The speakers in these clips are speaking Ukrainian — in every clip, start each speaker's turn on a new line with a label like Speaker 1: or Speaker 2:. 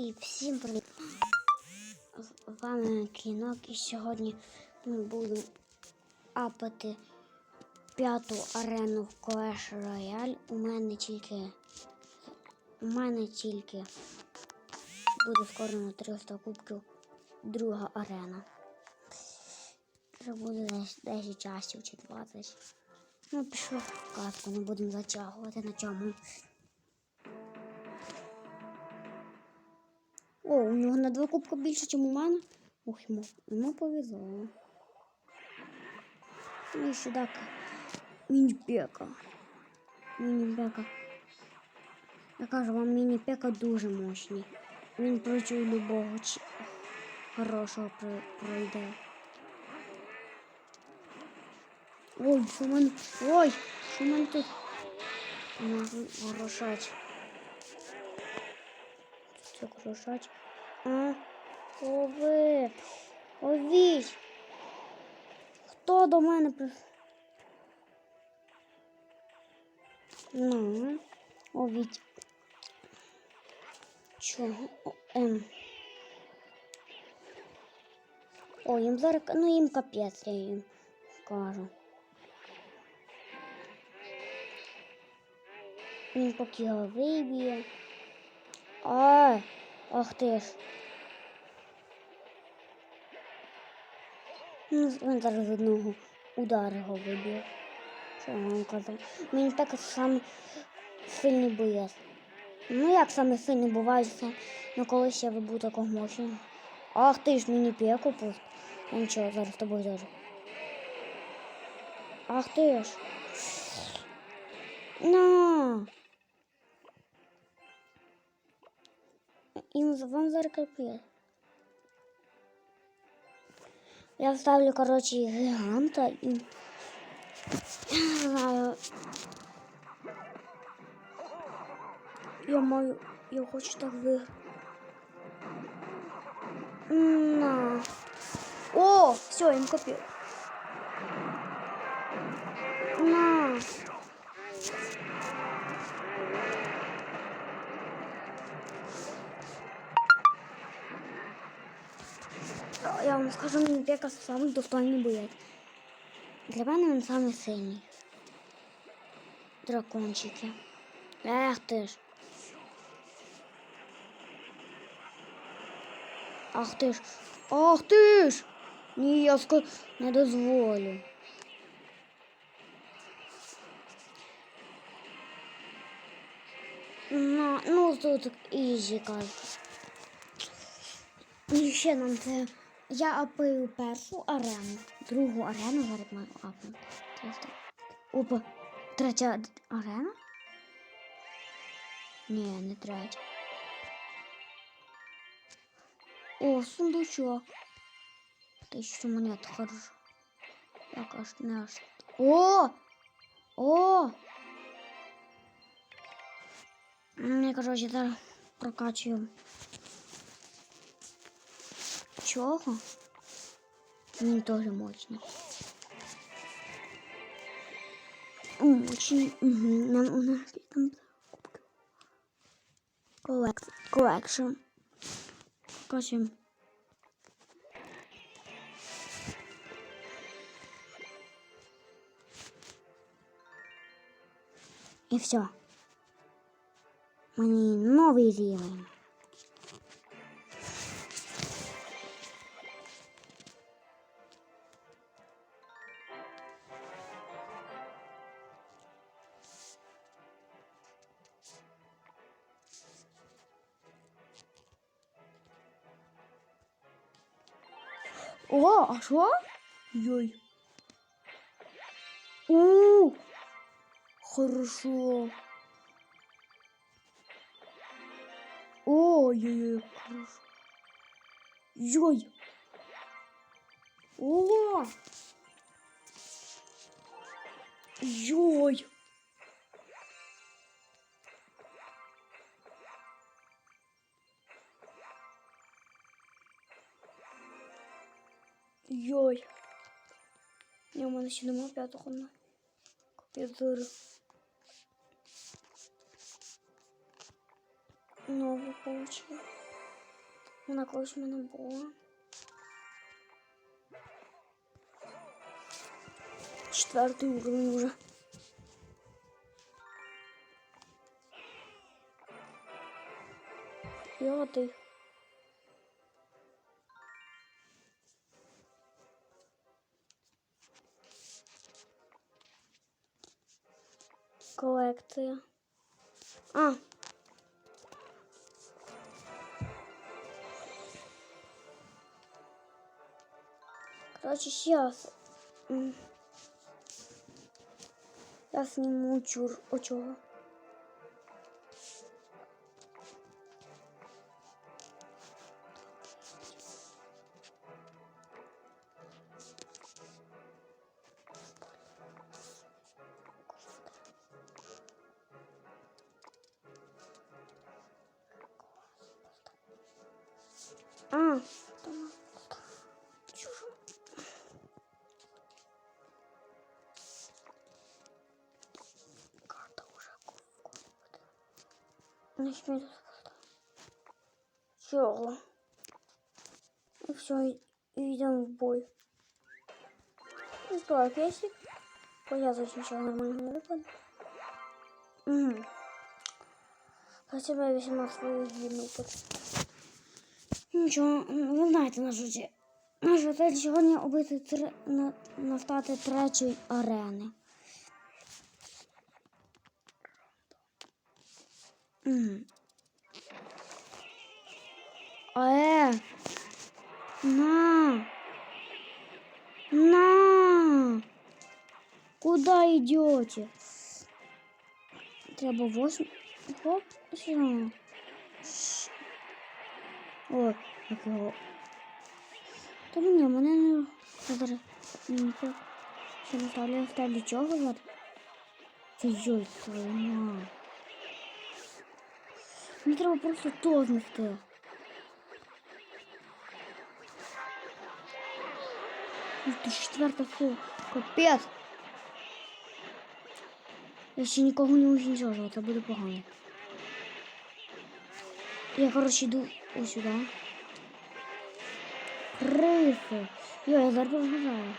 Speaker 1: І всім привіт! З вами Кінок і сьогодні ми будемо апати п'яту арену в Clash Royale. У мене тільки у мене тільки буде скоро на 300 кубків друга арена. Це буде десь 10 часів чи 20. Ну, пішов в казку, не будемо затягувати на чому. О, у нього на два кубка більше, ніж у мене. Ох, йому, йому повезло. Ну і сюди міні-пека. Міні-пека. Я кажу, вам міні-пека дуже мощний. Він проти любого чи... хорошого про- пройде. Ой, що в мене. Ой, що в мене тут? Можу грошать. Це грошать. А? Ови. Овіть. Хто до мене при... Ну, овіть. Чого? О, ем. О, їм зараз, ну їм капець, я їм кажу. Він поки його виб'є. А, ах ти ж. Ну, він зараз одного удару виб'є. Що я вам казав? Мені так саме сильний боєць. Ну як саме сильний буває, це, ну колись я вибув такого мощного. Ах ти ж мені пеку пуст. Я нічого, зараз тобою зараз. Ах ти ж. На. І вам зараз капець. Я вставлю, короче, гиганта і. Я не знаю. Я маю. Я хочу так ви. На. О, все, їм копію. На. Скажу, мені Пека самий достойний боєць. Для мене він самий сильний. Дракончики. Ех ти ж. Ах ти ж. Ах ти ж. Ні, я ска... не дозволю. На, ну тут ізі кажуть. І ще нам це. Я апаю першу арену, другу арену зараз маю апнути. Опа, третя арена? Ні, не третя. О, сундучок. Тисячу монет, хорошо. Як аж не аж. О! О! Мені, коротше, зараз прокачую. Чого? Він теж мощний. Мощний. Угу. Нам у нас є там кубки. Колек... Колекшн. Покажемо. І все. Мені новий рівень. О, а що? Йой. У, хорошо. Ой-ой-ой, хорошо. Йой. О! Йой. Йой. Ні, у мене ще нема п'ятого на комп'ютері. Нову получила. Вона колись в мене була. Четвертий уровень уже. П'ятий. Колекція. А. Короче, сейчас. Я сниму чур О А, Начнем Чего? И все, идем в бой. Ну что, песик? Повязывать ничего нормально не выпадет. Угу. Хотя бы я весьма свою длину под... Нічого, ви знаєте нашу ці. Наша цель сьогодні обити три, на, настати третьої арени. Е, на, на, куда идете? Треба восемь, хоп. О, як його. Та ні, мене не зараз. Ще не ставлю, ставлю чого? Це йой, твою мать. Мені треба просто то знести. Тут четверта фу. Капець. Я ще нікого не уничтожила, це буде погано. Я, короче, иду вот сюда. Крысы. Йо, я зараз розгружаю.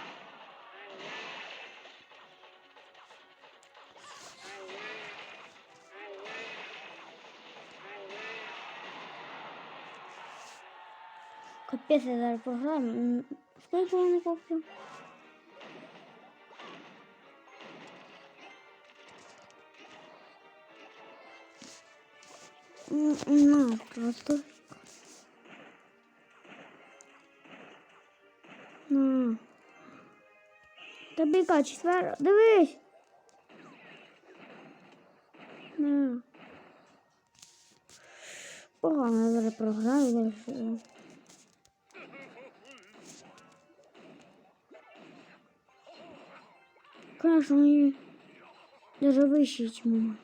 Speaker 1: Капець, я зараз програю. Скільки я не куплю? На, просто. На. Тобі яка четвер... Дивись. На. Погано я зараз програю. 看声音，那是被袭击吗？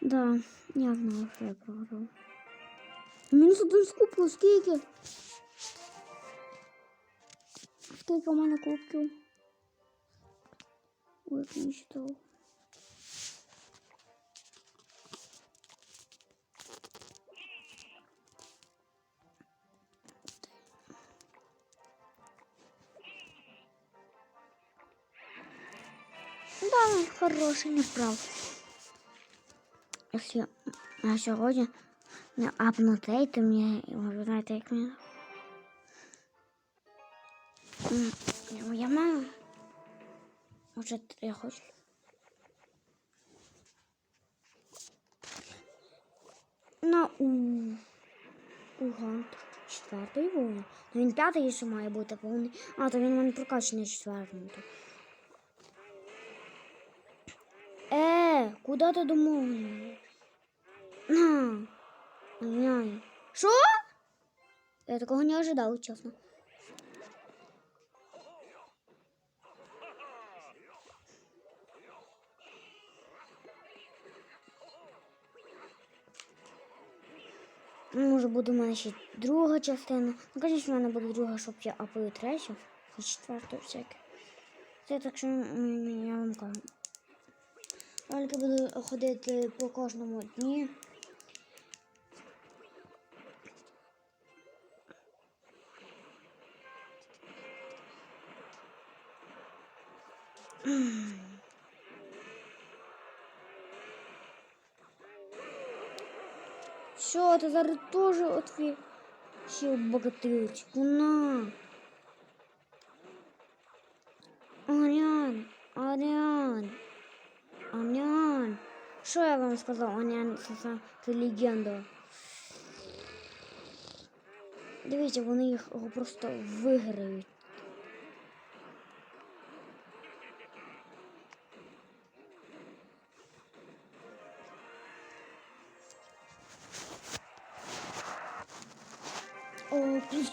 Speaker 1: Да, я знаю, що я програв. Мінус один з кубку, скільки? Скільки у мене кубків? Ой, як не считав. Да, хороший, не вправ. Якщо на сьогодні не апнутий, то мені, ви знаєте, як мені. Я маю. Може, я хочу. На у. У Гантер. Четвертий вогонь. Ну він п'ятий ще має бути повний. А, то він у мене прокачаний четвертий. Е, куди ти домовлений? Що? Я такого не ожидал, честно. Ну, Може буде в мене ще друга частина. Ну, звісно, в мене буде друга, щоб я апаю третю і четверту всяке. Це так що я вам кажу. Ролики буду ходити по кожному дні. Що, ти зараз теж отві... ще обогатилочку, на. Анян, Анян, Анян. Що я вам сказав, Анян, це, це, це легенда. Дивіться, вони їх просто виграють.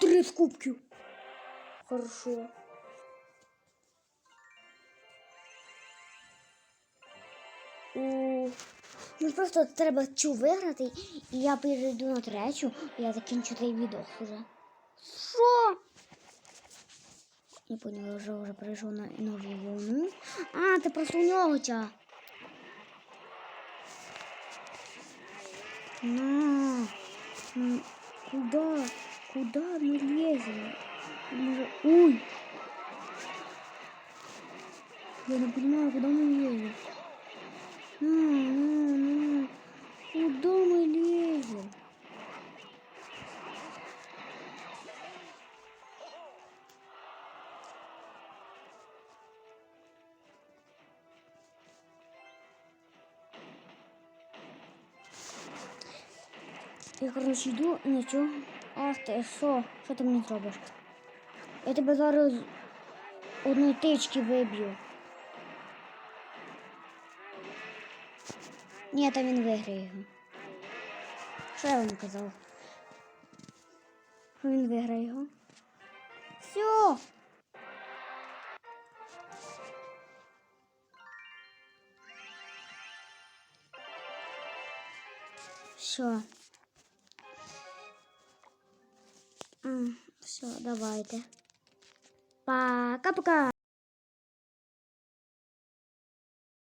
Speaker 1: Три в кубки. Хорошо. Ну просто треба цю виграти, і я перейду на третю, і я закінчу цей відос уже. Що? Не поняла, вже вже перейшов на нову волну. А, ти просто у нього ця. На. Куда? Куда мы лезем? Ой! Я не понимаю, куда мы лезем. На, на, на. Куда мы лезем? Я, коротше, йду і нічого. Ах ти, що? Що ти мені зробиш? Я тебе зараз одної тички виб'ю. Ні, та він виграє його. Що я вам казав? Що він виграє його? Все. Все. Все, давайте. Пока-пока.